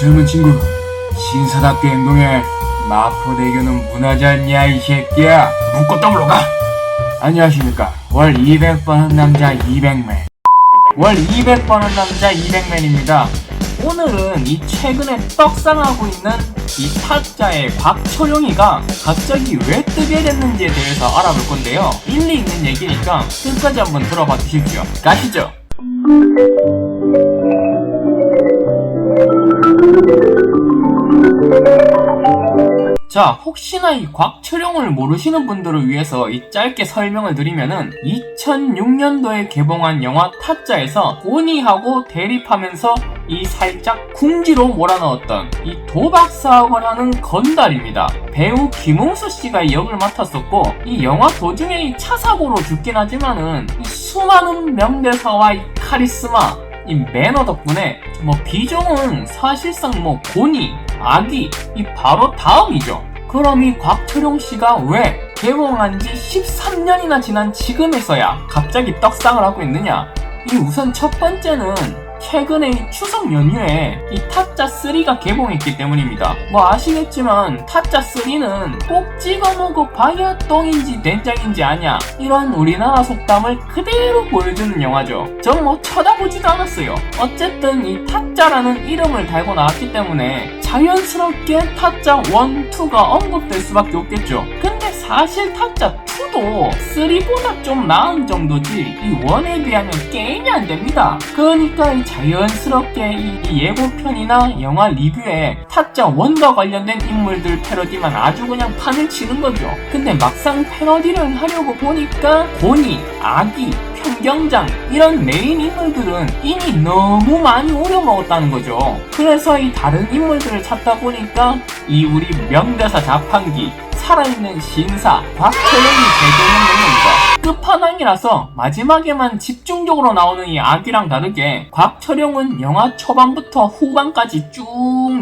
젊은 친구 신사답게 행동해. 마포대교는 무너지 않냐 이 새끼야? 묻고 떠물러 가! 안녕하십니까. 월 200번 한 남자 200맨. 월 200번 한 남자 200맨입니다. 오늘은 이 최근에 떡상하고 있는 이 타짜의 곽철용이가 갑자기 왜 뜨게 됐는지에 대해서 알아볼 건데요. 일리 있는 얘기니까 끝까지 한번 들어봐 주십시오. 가시죠 자, 혹시나 이 곽철용을 모르시는 분들을 위해서 이 짧게 설명을 드리면은 2006년도에 개봉한 영화 타짜에서 고니하고 대립하면서 이 살짝 궁지로 몰아넣었던 이 도박 사업을 하는 건달입니다. 배우 김웅수 씨가 이 역을 맡았었고 이 영화 도중에 이 차 사고로 죽긴 하지만은 이 수많은 명대사와 이 카리스마 이 매너 덕분에 뭐 비중은 사실상 뭐 고니, 아기 이 바로 다음이죠. 그럼 이 곽철용 씨가 왜 개봉한 지 13년이나 지난 지금에서야 갑자기 떡상을 하고 있느냐? 이 우선 첫 번째는 최근에 이 추석 연휴에 이 타짜 3가 개봉했기 때문입니다. 뭐 아시겠지만 타짜 3는 꼭 찍어 먹어 봐야 똥인지 된장인지 아냐 이런 우리나라 속담을 그대로 보여주는 영화죠. 전 뭐 쳐다보지도 않았어요. 어쨌든 이 타짜라는 이름을 달고 나왔기 때문에 자연스럽게 타짜 1, 2가 언급될 수밖에 없겠죠. 근데 사실 타짜 2도 3보다 좀 나은 정도지 이 1에 비하면 게임이 안 됩니다. 그러니까 이 자연스럽게 이, 이 예고편이나 영화 리뷰에 타짜 1과 관련된 인물들 패러디만 아주 그냥 판을 치는 거죠. 근데 막상 패러디를 하려고 보니까 고니, 아기, 평경장 이런 메인 인물들은 이미 너무 많이 우려먹었다는 거죠. 그래서 이 다른 인물들을 찾다 보니까 이 우리 명대사 자판기 살아있는 신사 곽철영이 재조명된 겁니다. 끝판왕이라서 마지막에만 집중적으로 나오는 이 악이랑 다르게 곽철영은 영화 초반부터 후반까지 쭉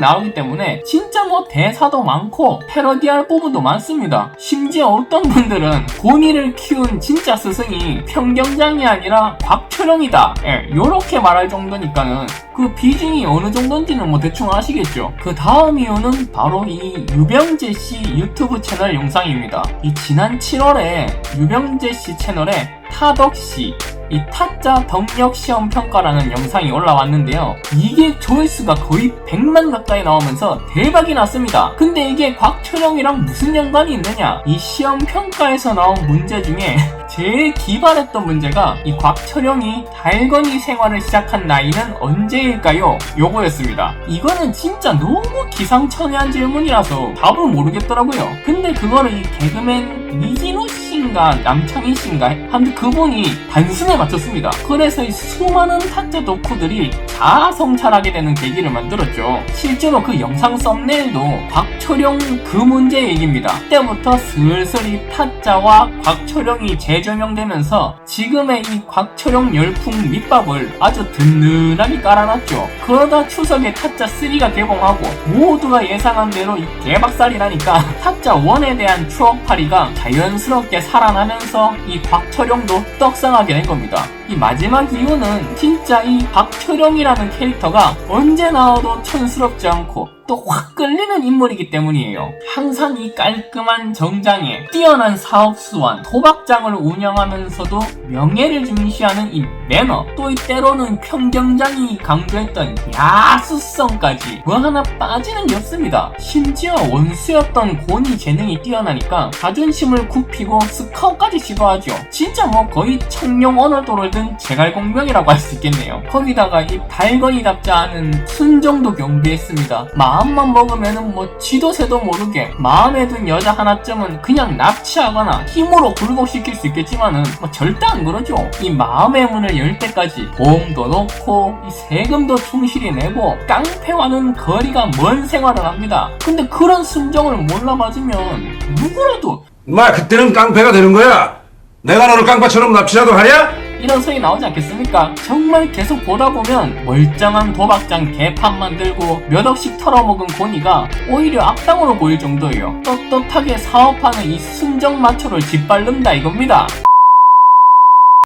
나오기 때문에 진짜 뭐 대사도 많고 패러디할 부분도 많습니다. 심지어 어떤 분들은 고니를 키운 진짜 스승이 평경장이 아니라 곽철영이다. 예, 요렇게 말할 정도니까는 그 비중이 어느 정도인지는 뭐 대충 아시겠죠? 그 다음 이유는 바로 이 유병재 씨 유튜브 채널 영상입니다. 이 지난 7월에 유병재 씨 채널에 타덕 씨, 이 타짜 덕력 시험 평가라는 영상이 올라왔는데요. 이게 조회수가 거의 100만 가까이 나오면서 대박이 났습니다. 근데 이게 곽철영이랑 무슨 연관이 있느냐? 이 시험 평가에서 나온 문제 중에 제일 기발했던 문제가 이 곽철영이 달건이 생활을 시작한 나이는 언제일까요? 요거였습니다. 이거는 진짜 너무 기상천외한 질문이라서 답을 모르겠더라고요. 근데 그거를 이 개그맨 이진우 씨 인가 남창희 씨인가 한데 그분이 단순에 맞췄습니다. 그래서 이 수많은 타짜 덕후들이 자아성찰하게 되는 계기를 만들었죠. 실제로 그 영상 썸네일도 곽철용 그 문제 얘기입니다. 그때부터 슬슬 이 타짜와 곽철용이 재조명되면서 지금의 이 곽철용 열풍 밑밥을 아주 든든하게 깔아놨죠. 그러다 추석에 타짜 3가 개봉하고 모두가 예상한 대로 이 개박살이라니까 타짜 1에 대한 추억팔이가 자연스럽게 살아나면서 이 곽철용도 떡상하게 된 겁니다. 이 마지막 이유는 진짜 이 박철용이라는 캐릭터가 언제 나와도 촌스럽지 않고 또 확 끌리는 인물이기 때문이에요. 항상 이 깔끔한 정장에 뛰어난 사업 수완, 도박장을 운영하면서도 명예를 중시하는 이 매너, 또 이 때로는 평경장이 강조했던 야수성까지 뭐 하나 빠지는 게 없습니다. 심지어 원수였던 고니 재능이 뛰어나니까 자존심을 굽히고 스카웃까지 시도하죠. 진짜 뭐 거의 청룡 언어도를 든 제갈공명이라고 할 수 있겠네요. 거기다가 이 발건이답지 않은 순정도 경비했습니다. 마음만 먹으면은 뭐 지도 새도 모르게 마음에 든 여자 하나쯤은 그냥 납치하거나 힘으로 굴복시킬 수 있겠지만은 뭐 절대 안 그러죠. 이 마음의 문을 열 때까지 보험도 넣고 이 세금도 충실히 내고 깡패와는 거리가 먼 생활을 합니다. 근데 그런 순정을 몰라맞으면 누구라도 마 그때는 깡패가 되는 거야. 내가 너를 깡패처럼 납치라도 하냐? 이런 소리 나오지 않겠습니까? 정말 계속 보다 보면 멀쩡한 도박장 개판 만 들고 몇 억씩 털어먹은 고니가 오히려 악당으로 보일 정도예요. 떳떳하게 사업하는 이 순정 마초를 짓밟는다 이겁니다.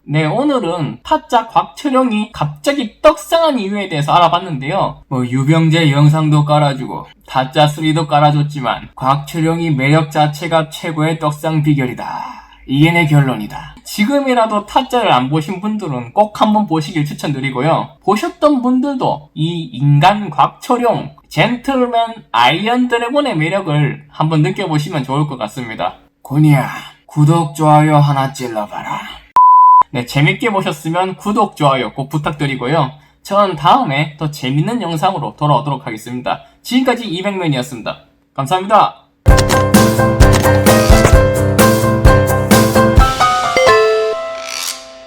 네, 오늘은 타짜 곽철용이 갑자기 떡상한 이유에 대해서 알아봤는데요. 뭐, 유병재 영상도 깔아주고, 타짜 3도 깔아줬지만, 곽철용이 매력 자체가 최고의 떡상 비결이다. 이게 내 결론이다. 지금이라도 타짜를 안 보신 분들은 꼭 한번 보시길 추천드리고요. 보셨던 분들도 이 인간 곽철용, 젠틀맨 아이언 드래곤의 매력을 한번 느껴보시면 좋을 것 같습니다. 고니야, 구독, 좋아요 하나 찔러봐라. 네, 재밌게 보셨으면 구독, 좋아요 꼭 부탁드리고요. 전 다음에 더 재밌는 영상으로 돌아오도록 하겠습니다. 지금까지 200명이었습니다. 감사합니다.